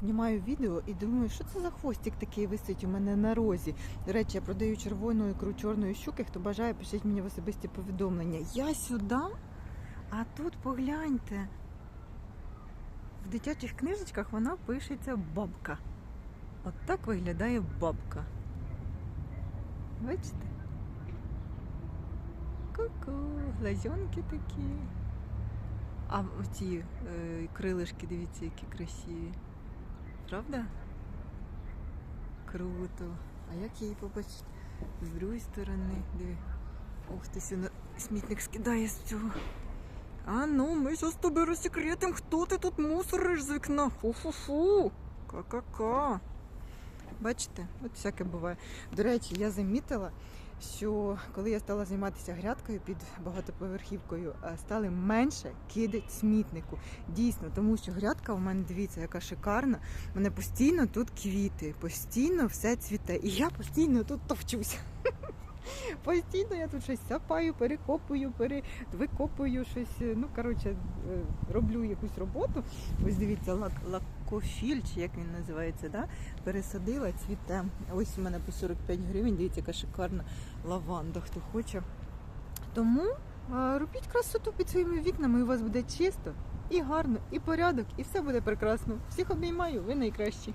знімаю відео і думаю, що це за хвостик такий висить у мене на розі. До речі, я продаю червону ікру чорної щуки. Хто бажає, пишіть мені в особисті повідомлення. Я сюди, а тут погляньте. В дитячих книжечках вона пишеться бабка. От так виглядає бабка. Бачите? Ку-ку, глазенки такі. А оці е, крилишки, дивіться, які красиві. Правда? Круто. А як її побачити? З другої сторони, диви. Ух ти, сюди смітник скидає з цього. А ну, ми зараз з тобою розсекретим, хто ти тут мусориш з вікна. Фу-фу-фу. Ка-ка-ка. Бачите, от всяке буває. До речі, я замітила, що коли я стала займатися грядкою під багатоповерхівкою, е, стали менше кидати смітнику. Дійсно, тому що грядка у мене дивіться, яка шикарна. У мене постійно тут квіти, постійно все цвіте. І я постійно тут товчуся. Постійно я тут щось сапаю, перекопую, пере... викопую щось. е, Ну, коротше, е, роблю якусь роботу. Ось дивіться, лак... лакофіль, чи як він називається, да? пересадила цвіте. Ось у мене по 45 гривень, дивіться, яка шикарна лаванда, хто хоче. Тому робіть красоту під своїми вікнами, і у вас буде чисто і гарно, і порядок, і все буде прекрасно. Всіх обіймаю, ви найкращі.